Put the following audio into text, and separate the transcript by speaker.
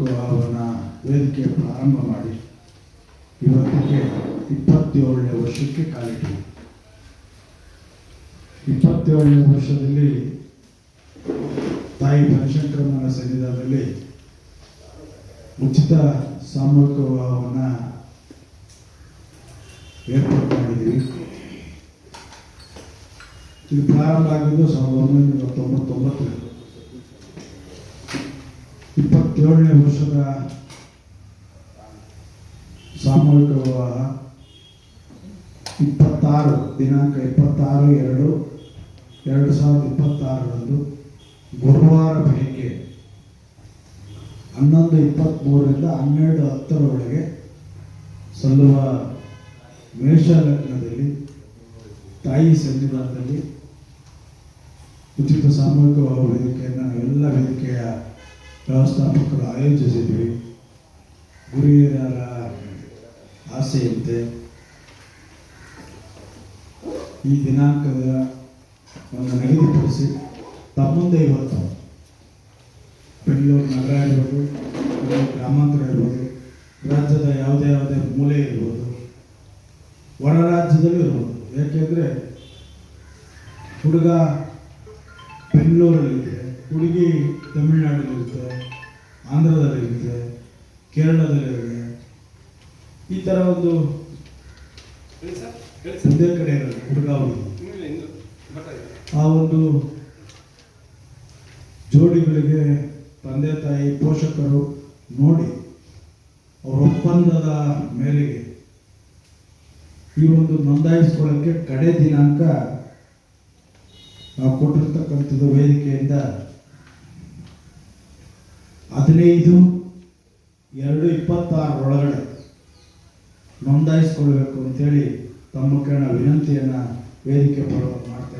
Speaker 1: ಸಾಮೂಹಿಕ ವೇದಿಕೆ ಪ್ರಾರಂಭ ಮಾಡಿ ಇವತ್ತಿಗೆ ಇಪ್ಪತ್ತೇಳನೇ ವರ್ಷಕ್ಕೆ ಕಾಲಿಟ್ಟಿದೆ. ಇಪ್ಪತ್ತೇಳನೇ ವರ್ಷದಲ್ಲಿ ತಾಯಿ ಬನಶಂಕರಮ್ಮನ ಸನ್ನಿಧಾನದಲ್ಲಿ ಉಚಿತ ಸಾಮೂಹಿಕ ವಿವಾಹವನ್ನ ಏರ್ಪಾಡು ಮಾಡಿದ್ದೀವಿ. ಇದು ಪ್ರಾರಂಭ ಆಗಿದ್ದು ಸಾವಿರದ ಒಂಬೈನೂರ ತೊಂಬತ್ತೊಂಬತ್ತರಲ್ಲಿ. ಇಪ್ಪತ್ತೇಳನೇ ವರ್ಷದ ಸಾಮೂಹಿಕ ವಿವಾಹ ಇಪ್ಪತ್ತಾರು, ದಿನಾಂಕ ಇಪ್ಪತ್ತಾರು, ಎರಡು ಎರಡು ಸಾವಿರದ ಇಪ್ಪತ್ತಾರರಂದು ಗುರುವಾರ ಬೆಳಗ್ಗೆ ಹನ್ನೊಂದು ಇಪ್ಪತ್ತ್ಮೂರರಿಂದ ಹನ್ನೆರಡು ಹತ್ತರೊಳಗೆ ಸಲ್ಲುವ ಮೇಷಲಗ್ನದಲ್ಲಿ, ತಾಯಿ ಸನ್ನಿಧಾನದಲ್ಲಿ ಉಚಿತ ಸಾಮೂಹಿಕ ವೇದಿಕೆಯನ್ನು ವ್ಯವಸ್ಥಾಪಕರು ಆಯೋಜಿಸಿದ್ವಿ ಗುರಿಯರ ಆಸೆಯಂತೆ ಈ ದಿನಾಂಕದ ಒಂದು ನಿಗದಿಪಡಿಸಿ ತಮ್ಮಂದೆ ಇವತ್ತು ಬೆಂಗಳೂರು ನಗರ ಇರ್ಬೋದು ಗ್ರಾಮಾಂತರ ಇರ್ಬೋದು ರಾಜ್ಯದ ಯಾವುದೇ ಯಾವುದೇ ಮೂಲೆ ಇರ್ಬೋದು, ಹೊರ ರಾಜ್ಯದಲ್ಲೂ ಇರ್ಬೋದು. ಯಾಕೆಂದರೆ ಹುಡುಗ ಬೆಂಗಳೂರಲ್ಲಿದೆ. ಹುಡುಗಿ ತಮಿಳ್ನಾಡಲ್ಲಿರುತ್ತೆ ಆಂಧ್ರದಲ್ಲಿರುತ್ತೆ ಕೇರಳದಲ್ಲಿರುತ್ತೆ ಈ ಥರ ಒಂದು ಒಂದೇ ಕಡೆ ಇರಲ್ಲ ಹುಡುಗ ಆ ಒಂದು ಜೋಡಿಗಳಿಗೆ ತಂದೆ ತಾಯಿ ಪೋಷಕರು ನೋಡಿ ಅವರ ಒಪ್ಪಂದದ ಮೇರೆಗೆ ಈ ಒಂದು ನೋಂದಾಯಿಸ್ಕೊಳ್ಳೋಕ್ಕೆ ಕಡೆ ದಿನಾಂಕ ನಾವು ಕೊಟ್ಟಿರ್ತಕ್ಕಂಥದ್ದು ವೇದಿಕೆಯಿಂದ ಹದಿನೈದು ಎರಡು ಇಪ್ಪತ್ತಾರರೊಳಗಡೆ ನೋಂದಾಯಿಸ್ಕೊಳ್ಬೇಕು ಅಂತೇಳಿ ತಮ್ಮ ಕಣ ವಿನಂತಿಯನ್ನು ವೇದಿಕೆ ಪಡೆದು ಮಾಡ್ತಾ